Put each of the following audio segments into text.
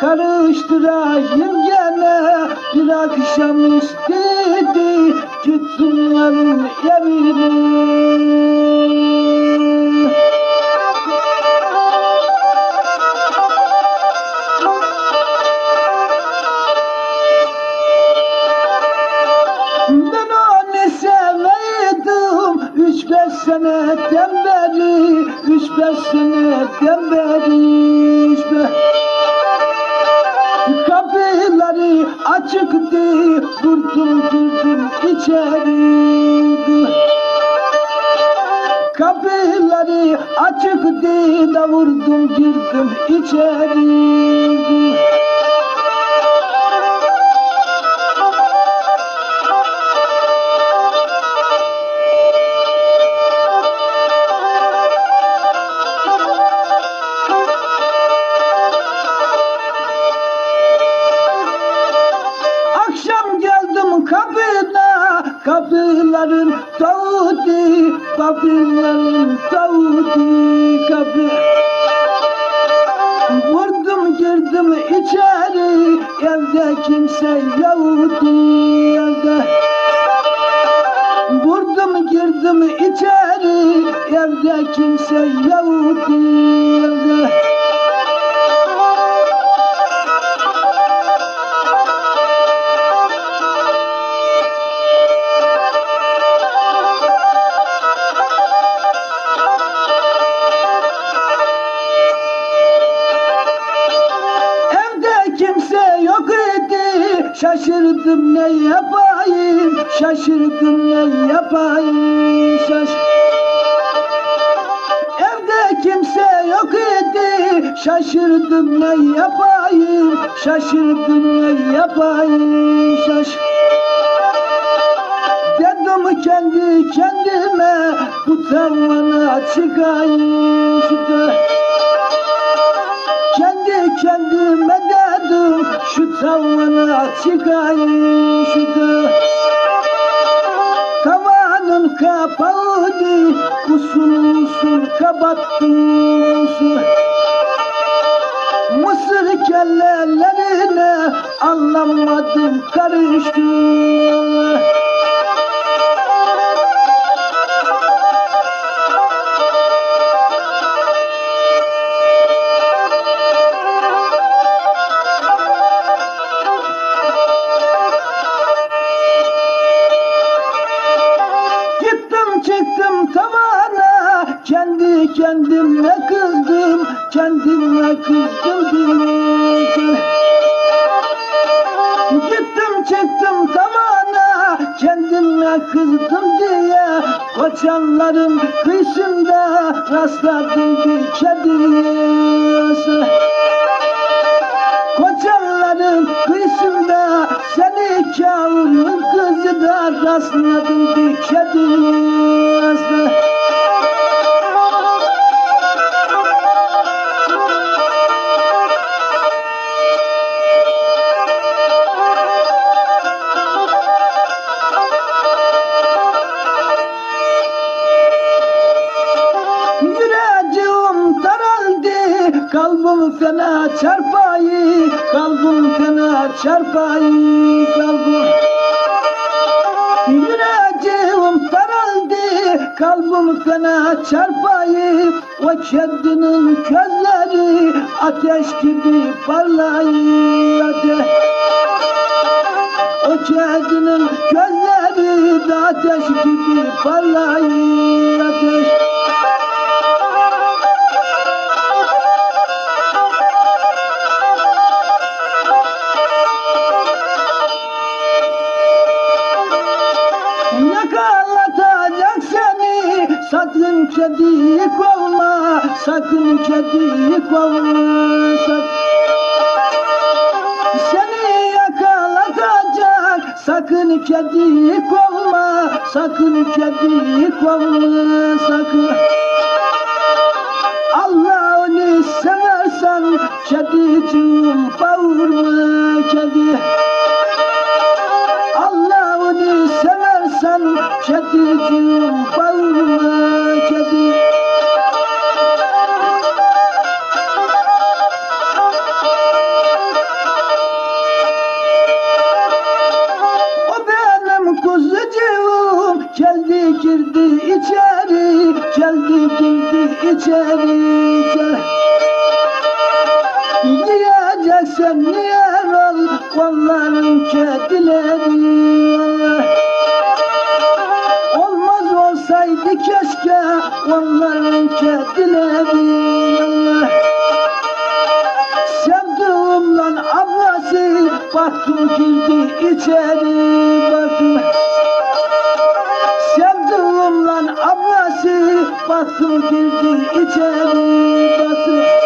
karıştırayım gene. Bir akşam istedi gitsinler evine açıktı Durdum girdim içeri. Kapıları açıktı da vurdum girdim içeri evde kimse Yahudi, evde. Vurdum girdim içeri, evde kimse evde. Ne yapayım Şaş. Evde kimse yok idi Şaşırdım ne yapayım Şaşırdım ne yapayım Şaş. Dedim kendi kendime Bu tavana çıkayım Şu kendi kendime dedim şu tavana çıkayım şu usul Mısır kellelerine anlamadım karıştı Koçanların kıyısında Rastladım bir kediye Koçanların kıyısında Seni kârın kızı da Rastladım bir kediye kalbim fena çarpayı, o kedinin gözleri ateş gibi parlayı, ateş. O kedinin gözleri de ateş gibi parlayı, Sakın kedi kovma sak Seni yakalatacak. Sakın kedi kovma Sakın kedi kovma Sakın Allah'ını seversen Kediciğim bağırma kedi Allah kediciğim bağırma girdi içeri geldi girdi içeri gel. Yiyeceksen yer ol onların kedileri. Olmaz olsaydı keşke onların kedileri. Sevduğumdan ablası baktım girdi içeri baktım ablası baktım girdi içeri baktım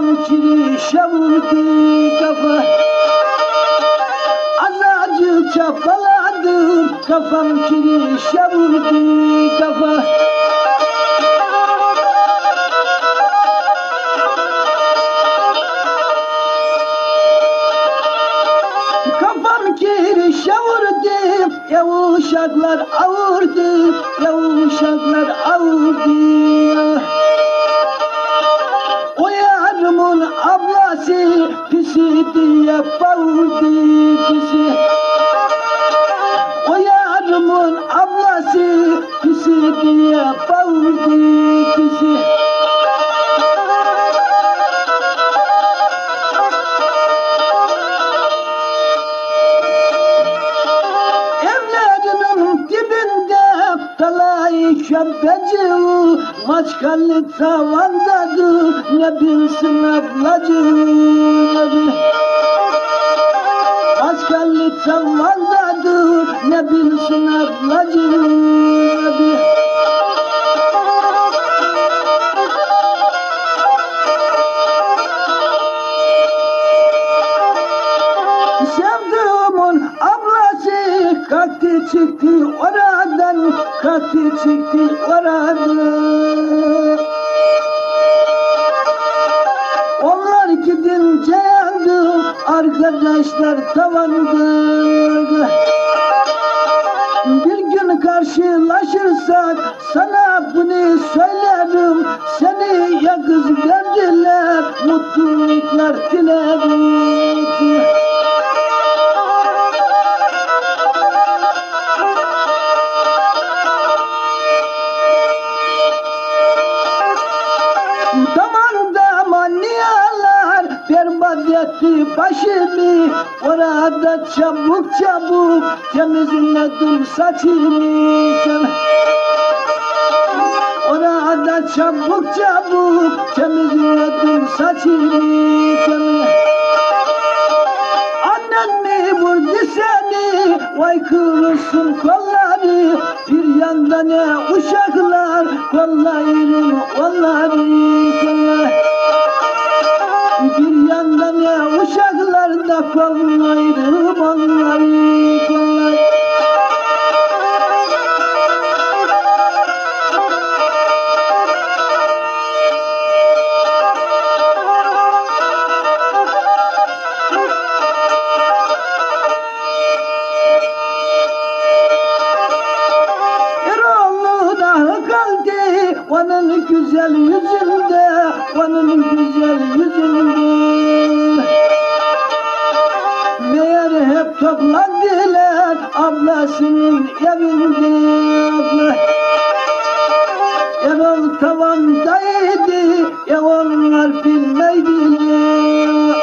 kafam kirişe vurdu kafa. Azıcık çabaladım kafam kirişe vurdu kafa. Kafam kirişe vurdu Yavuşaklar avurdu Yavuşaklar avurdu köpeci Maçkalı tavandadır ne bilsin ablacı ne bil Maçkalı tavandadır ne bilsin ablacı ne bil Sevduğumun ablası kalktı çıktı oradan kalktı çıktı oradan Onlar gidince yandım arkadaşlar tavandı. Bir gün karşılaşırsak sana bunu söylerim. Seni ya kız verdiler mutluluklar dilerim başımı Orada çabuk çabuk temizledim saçımı. Tem- Orada çabuk çabuk temizledim saçımı. Tem- Annen mi vurdu seni Vay kırılsın kolları. Bir yanda ne uşaklar Kollarım kolları kollar Eroğlu dağı kaldı onun güzel yüzünde, onun güzel yüzünde. Hep toplandılar ablasının evinde Ev tavandaydı ya onlar bilmeydiler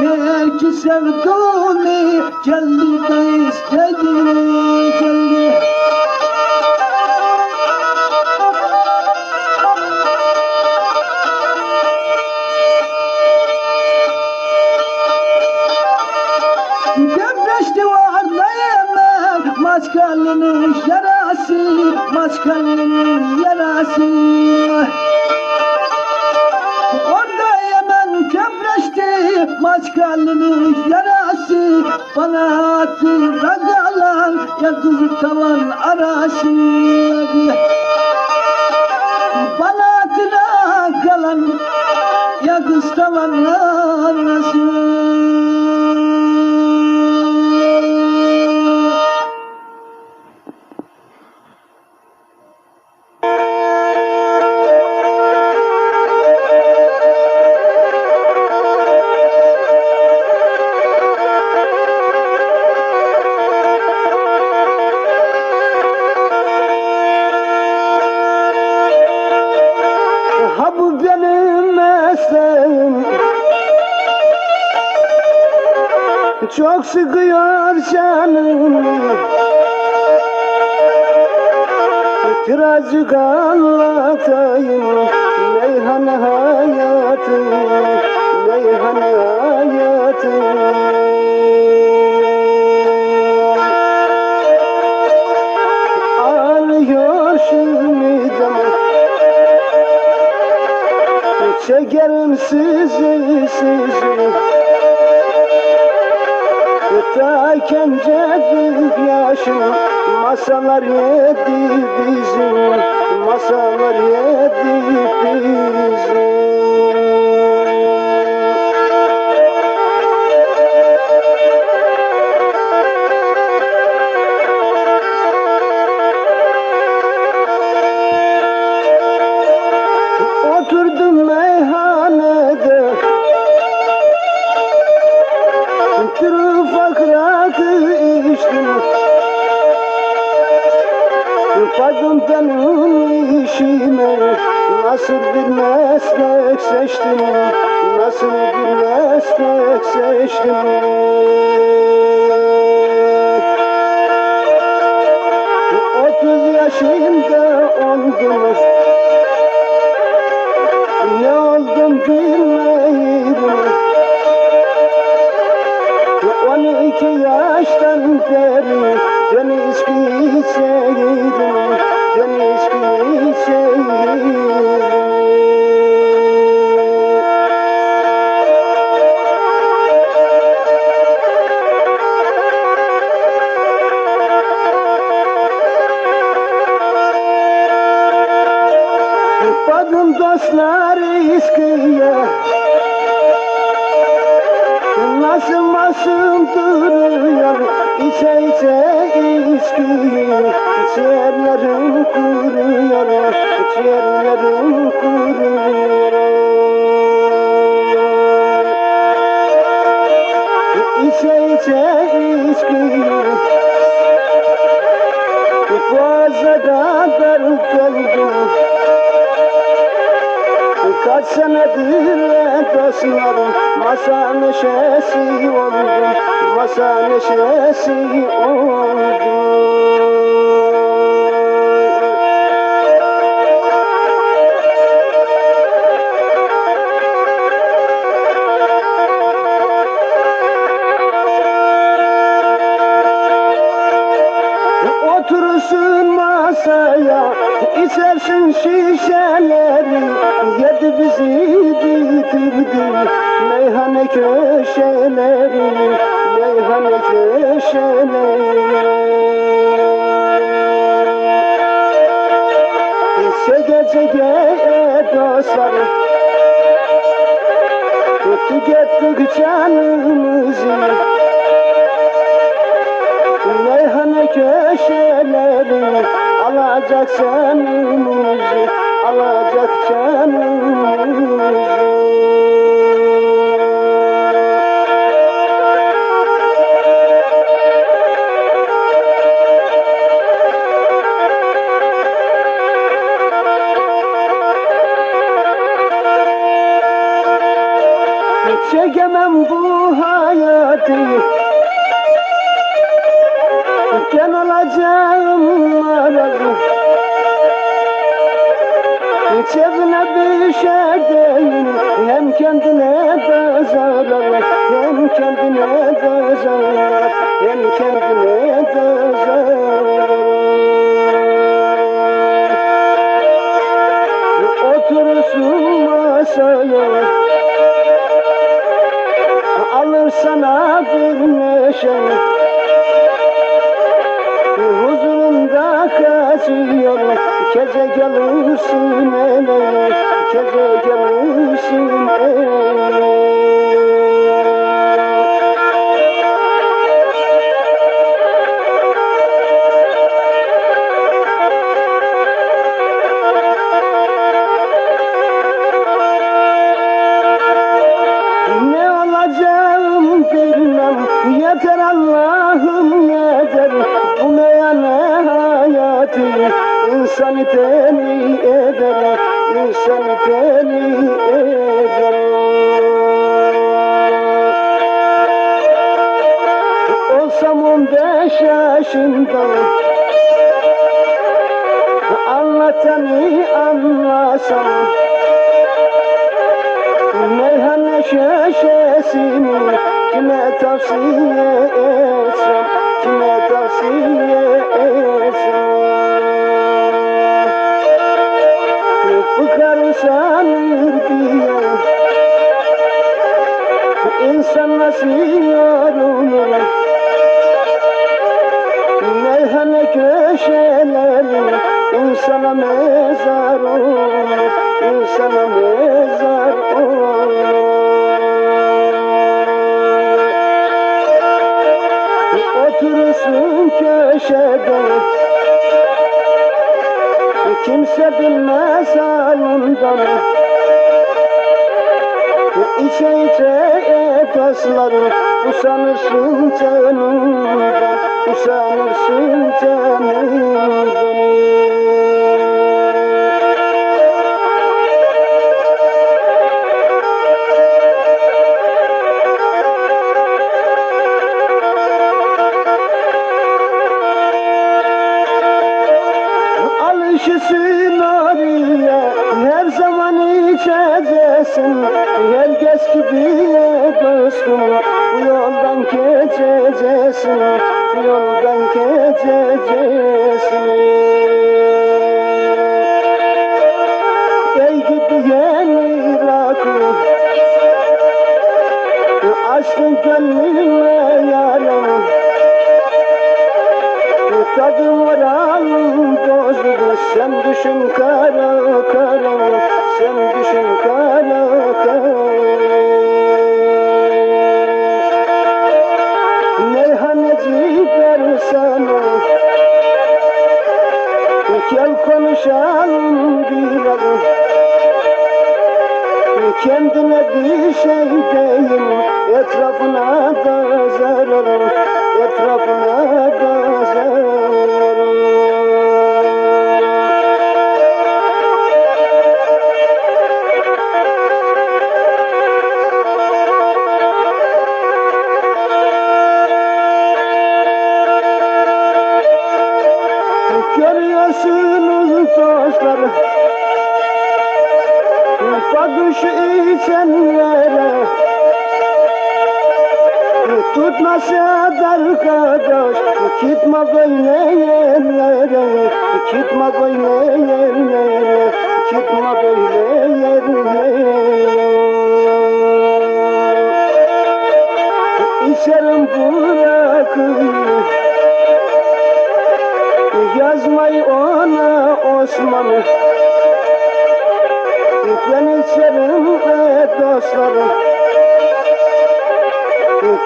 Meğer ki sevdumi geldi Maçkalının yarası Maçkalının yarası. Orada hemen köpreşti Maçkalının yarası. Bana hatıra kalan kızı tavan arası. Bana hatıra kalan Ya kız tavan arası sıkıyor canımı Birazcık anlatayım. Meyhane hayatı Meyhane hayatı Ağrıyor şimdiden Çekerim sizi sizi Ta kencecik yaşım Masalar yedi bizim. Masalar yedi bizim. Oturdum benim işime Nasıl bir meslek seçtim Nasıl bir meslek seçtim? Otuz yaşında oldum ne oldum bilmiyorum On iki yaştan beri doldum Kaç senedir dostlarım Masa neşesi oldum. Masa neşesi oldum içersin şişeleri Yedi bizi bitirdi meyhane köşeleri Meyhane köşeleri. Çeke çeke dostlar. Tükettik canımızı. Meyhane köşeleri alacak canımızı, alacak canımızı. Masaya Alır sana bir neşe. Huzurunda kaçıyor Keze gelirsin ele Keze gelirsin ele hayatı İnsanı deli eder İnsanı deli eder Olsam on beş yaşında Anlatanı anlasam Meyhane şişesini kime tavsiye etsem Kime tavsiye etsem Fıkar sanır diye İnsan nasıl yorulur? Meyhane köşeleri insana mezar olur insana mezar olur. Oturursun köşede Kimse bilmez halından İçe içe dostlarım Usanırsın canımdan Usanırsın canımdan Tadım var alım bozdu Sen düşün kara kara Sen düşün kara kara Meyhaneci der sana Gel konuşalım biraz Kendine bir şey değil Etrafına da zarar Etrafına da Da arkadaş Gitme böyle yerlere Gitme böyle yerlere Gitme böyle yerlere İçerim bırakır Yazmayı ona Osman'ı. Ben içerim ve dostlarım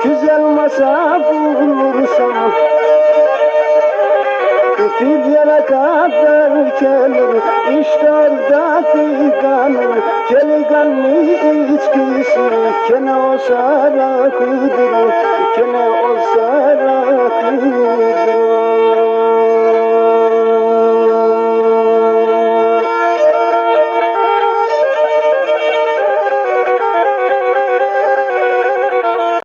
güzel masa bulursan Fidyene kadar gelir. İştahda figanı Keliganlı içkisi. Kene o sarakıdır Kene o sarakıdır